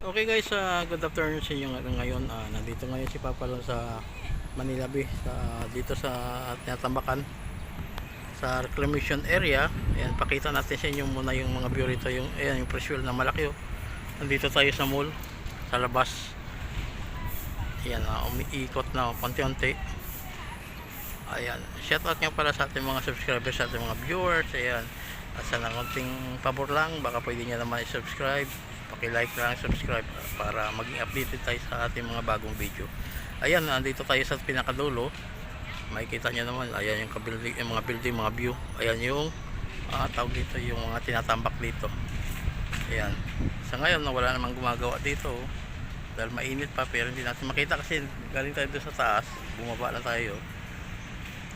Okay guys, uh, good afternoon sa inyo nga- ngayon. Ah, nandito ngayon si Papa Lon sa Manila Bay, sa, dito sa Tinatambakan sa reclamation area. Ayan, pakita natin sa inyo muna yung mga view rito, yung ayan, yung presyul na malaki oh. Nandito tayo sa mall, sa labas. Ayan, ah, umiikot na oh, konti-unti. Ayan, shout out nga pala sa ating mga subscribers, sa ating mga viewers. Ayan, at sa konting pabor lang, baka pwede nyo naman i-subscribe paki-like lang, subscribe para maging updated tayo sa ating mga bagong video. Ayan, nandito tayo sa pinakadulo. Makikita nyo naman, ayan yung, kabuilding, yung mga building, mga view. Ayan yung ah, tawag dito, yung mga tinatambak dito. Ayan. Sa ngayon, na wala namang gumagawa dito. oh. Dahil mainit pa, pero hindi natin makita kasi galing tayo sa taas. Bumaba na tayo.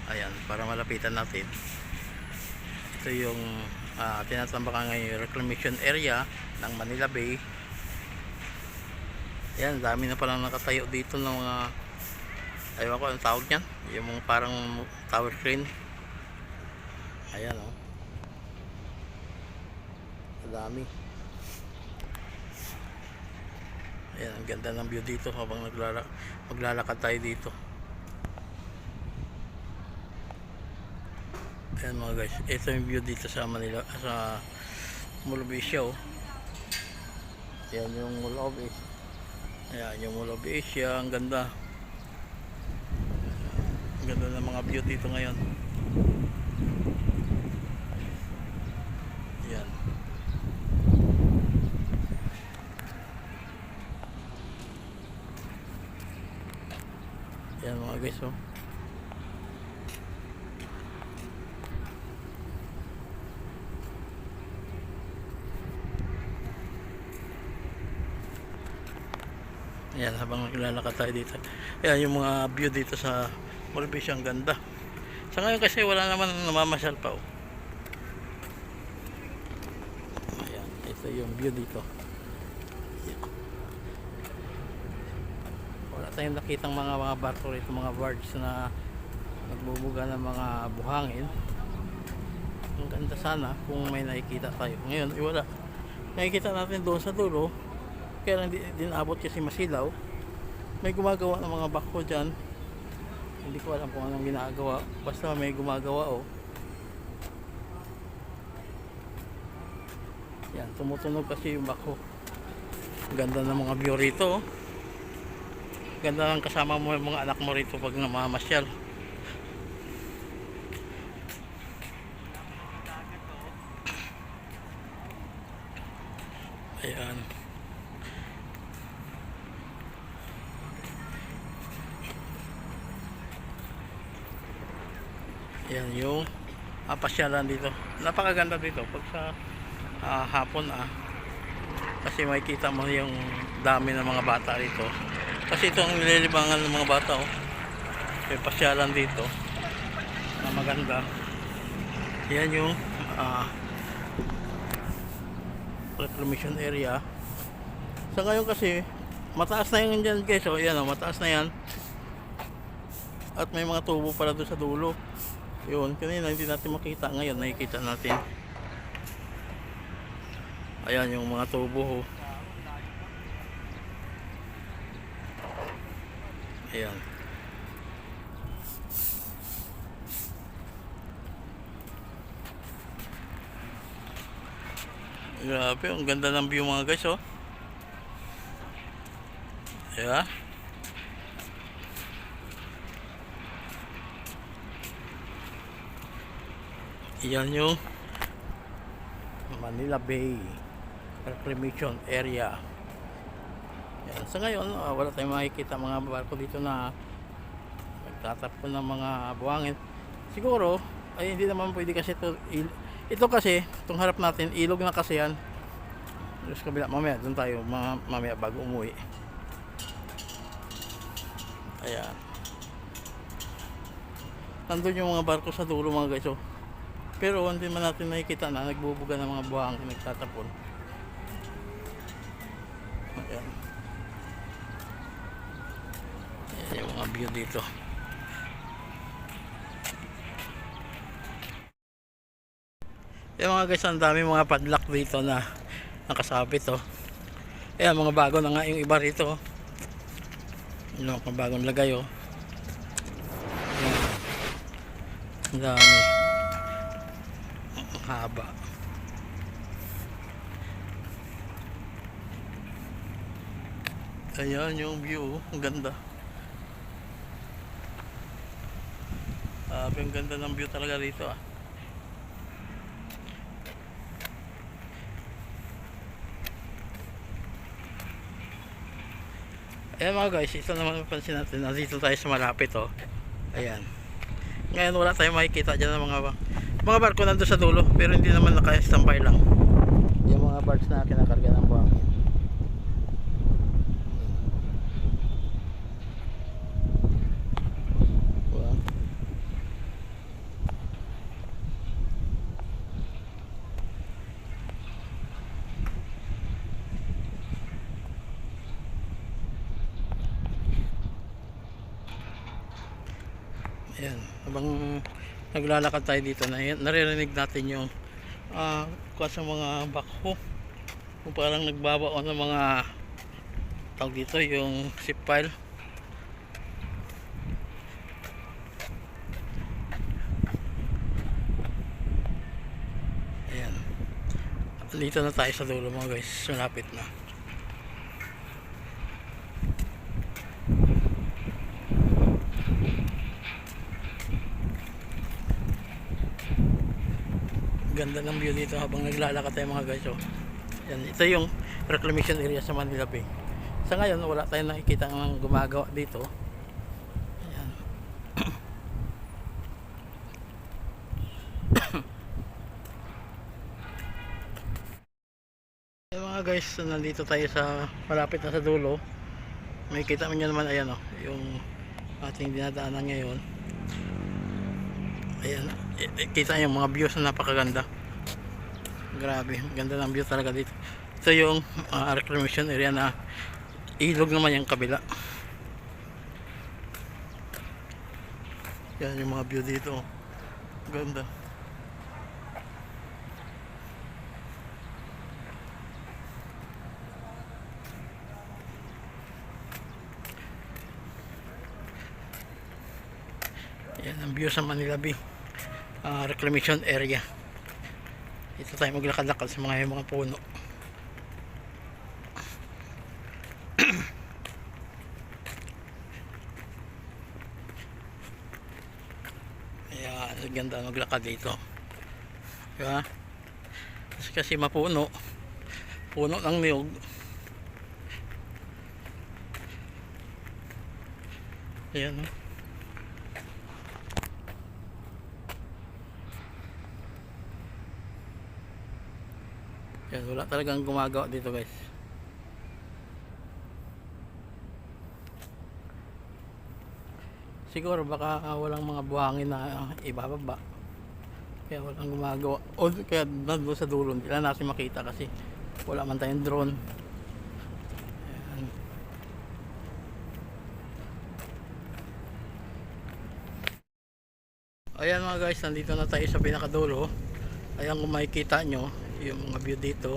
Ayan, para malapitan natin. Ito yung uh, tinatambakan ngayon reclamation area ng Manila Bay. Yan dami na palang nakatayo dito ng mga ayaw ko ang tawag niyan? Yung mga parang tower crane. Ayan o oh. dami ayan ang ganda ng view dito habang naglala maglalakad tayo dito Ayan mga guys, ito yung view dito sa Manila, sa of Asia oh. Ayan yung Asia. Ayan yung of Asia, ang ganda. Ang ganda ng mga view dito ngayon. Ayan. Ayan mga guys oh. Ayan, habang naglalakad tayo dito. Ayan, yung mga view dito sa Molbis, ang ganda. Sa ngayon kasi wala naman namamasyal pa. Oh. Ayan, ito yung view dito. Ayan. Wala tayong nakitang mga mga barko rito, mga barge na nagbubuga ng mga buhangin. Ang ganda sana kung may nakikita tayo. Ngayon, eh, wala. Nakikita natin doon sa dulo, kaya lang di, din abot kasi masilaw. May gumagawa ng mga bako dyan. Hindi ko alam kung anong ginagawa. Basta may gumagawa oh. Yan tumutunog kasi yung bako ganda ng mga view rito oh. ganda ng kasama mo yung mga anak mo rito pag namamasyal ayan Yan yung ah, pasyalan dito. Napakaganda dito pag sa ah, hapon ah. Kasi makikita mo yung dami ng mga bata dito. Kasi ito ang nililibangan ng mga bata oh. May pasyalan dito na maganda. Yan yung ah, reclamation area. Sa ngayon kasi mataas na yun dyan guys. Oh, yan oh, mataas na yan. At may mga tubo pala doon sa dulo. Yun, kanina hindi natin makita. Ngayon nakikita natin. Ayan yung mga tubo. ho. Ayan. Grabe, ang ganda ng view mga guys, oh. Yeah. Yan yung Manila Bay Reclamation Area. Yan. Sa ngayon, ah, wala tayong makikita mga barko dito na nagtatapon ng mga buhangin. Siguro, ay hindi naman pwede kasi ito, ito kasi, itong harap natin, ilog na kasi yan. Sa kabila, mamaya, doon tayo, mga, mamaya bago umuwi. Ayan. Nandun yung mga barko sa dulo mga guys, oh. Pero hindi man natin nakikita na nagbubuga ng mga buhangin nagtatapon. Ayan. Ayan yung mga view dito. Yung mga guys, ang dami mga padlock dito na nakasabit oh. Ayan, mga bago na nga yung iba rito. Yung mga bagong lagay oh. Ayan. Ang dami. Haba. Ayan yung view. Ang ganda. Sabi, ang ganda ng view talaga rito ah. Ayan mga guys, ito naman mapansin natin. Nandito tayo sa malapit oh. Ayan. Ngayon wala tayong makikita dyan ng mga mga barko nandun sa dulo pero hindi naman naka-standby lang. Yung mga barks na kinakarga ng buhangin. Ayan, habang naglalakad tayo dito. Na naririnig natin yung ah uh, sa mga bakho. Kung parang nagbabaon ng mga tawag dito yung zip file. Ayan. Dito na tayo sa dulo mga guys. Malapit na ganda ng view dito habang naglalakad tayo mga guys oh. Yan, ito yung reclamation area sa Manila Bay. Sa ngayon wala tayong nakikita ng gumagawa dito. Ayan. Ayan mga guys nandito tayo sa malapit na sa dulo. May kita mo naman ayan oh, yung ating dinadaanan ngayon. Ayan kita yung mga views na napakaganda. Grabe ganda ng view talaga dito. Ito yung uh, reclamation area na ilog naman yung kabila. Yan yung mga view dito. Ganda. Yan ang view sa Manila Bay uh, reclamation area. Dito tayo maglakad-lakad sa mga mga puno. Ayan ganda maglakad dito. Diba kasi, mapuno. Puno ng niyog. Ayan oh. Yan, wala talagang gumagawa dito guys. Siguro baka ah, walang mga buhangin na ibababa. Kaya walang gumagawa. O kaya nandun sa dulo, hindi lang natin makita kasi wala man tayong drone. Ayan mga guys, nandito na tayo sa pinakadulo. Ayan kung makikita nyo, yung mga view dito.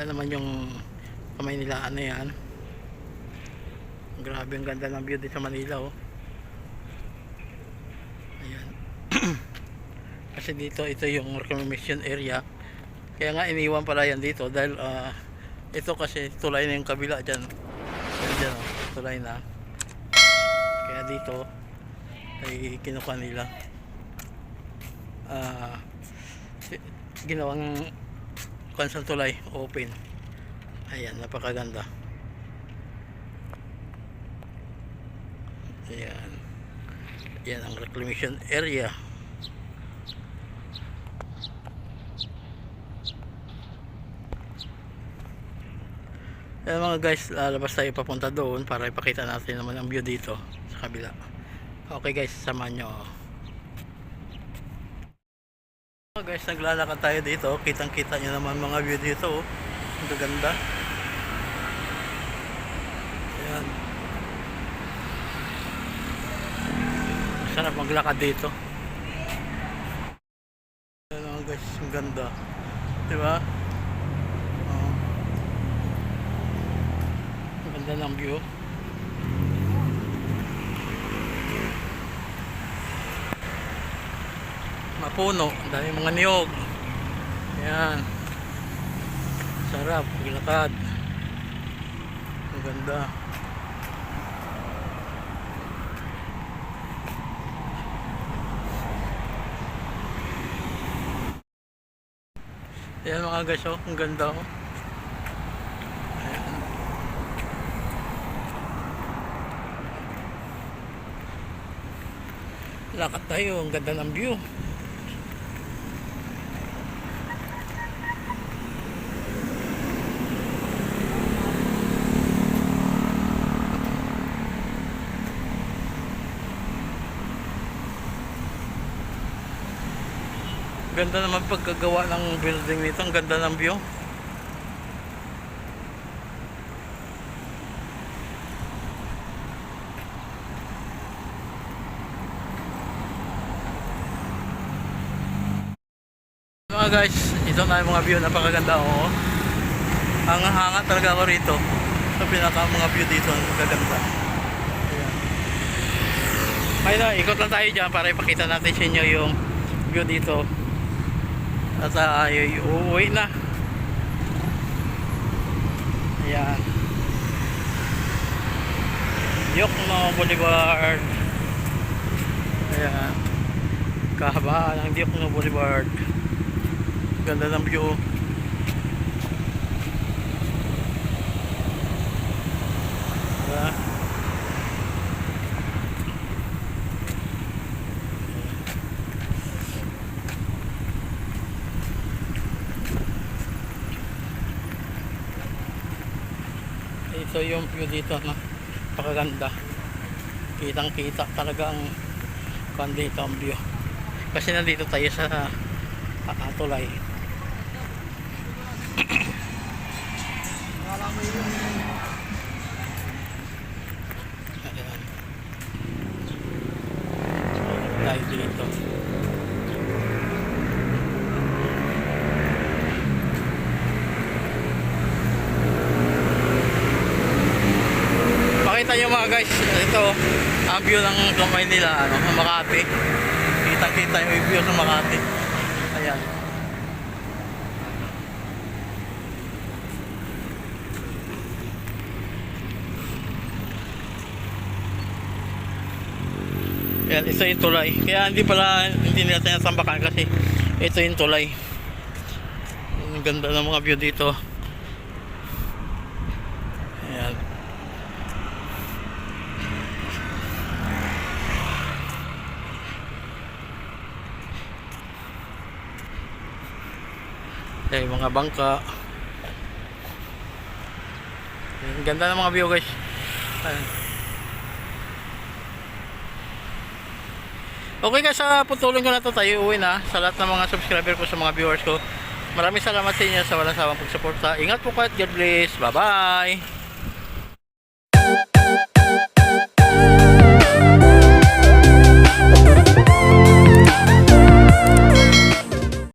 Yan naman yung kamay nilaan na yan. Grabe ang ganda ng view dito sa Manila oh. ayan. Kasi dito ito yung reclamation area. Kaya nga iniwan pala yan dito dahil uh, ito kasi tulay na yung kabila dyan. Yan dyan oh, tulay na. Kaya dito ay kinuha nila. Ah uh, ginawang kansang tulay open. Ayan napakaganda. Ayan. Yan ang reclamation area. Ayan mga guys lalabas tayo papunta doon para ipakita natin naman ang view dito sa kabila. Okay guys samahan nyo guys, naglalakad tayo dito. Kitang-kita nyo naman mga view dito. Oh. Ang gaganda. Ayan. Sarap maglakad dito. Ayan oh guys, ang ganda. Diba? Oh. Ang ganda ng view. Mapuno. Ang dami mga niyog. Ayan. Sarap. Paglakad. Ang ganda. Ayan mga guys, oh. Ang ganda, oh. Ayan. Lakad tayo. Ang ganda ng view. Ganda naman pagkagawa ng building nito. Ang ganda ng view. Mga guys, ito na yung mga view. Napakaganda oh. Ang hanga talaga ako rito. Sa pinaka mga view dito. Ang gaganda. Ayan. Ayun na, ikot lang tayo dyan para ipakita natin sa inyo yung view dito. At uh, uuwi na. Ayan. Yokno Boulevard. Ayan. Kahabaan ng Yokno Boulevard. Ganda ng view. Diba? Ito yung view dito na pakaganda. Kitang kita talaga ang kung dito ang view. Kasi nandito tayo sa uh, tulay. Ayan. Tayo dito. Pakita nyo mga guys, ito view ng kamay nila, ano, Makati. Kita-kita yung view ng Makati. Ayan. Ayan, ito yung tulay. Kaya hindi pala, hindi nila tinatambakan kasi ito yung tulay. Ang ganda ng mga view dito. Ayan. Eh, mga bangka. Ang ganda ng mga view guys. Okay guys, sa putulong ko na to tayo uwi na sa lahat ng mga subscriber ko sa mga viewers ko. Maraming salamat sa inyo sa walang sawang pagsuporta. Ingat po kayo God bless. Bye bye!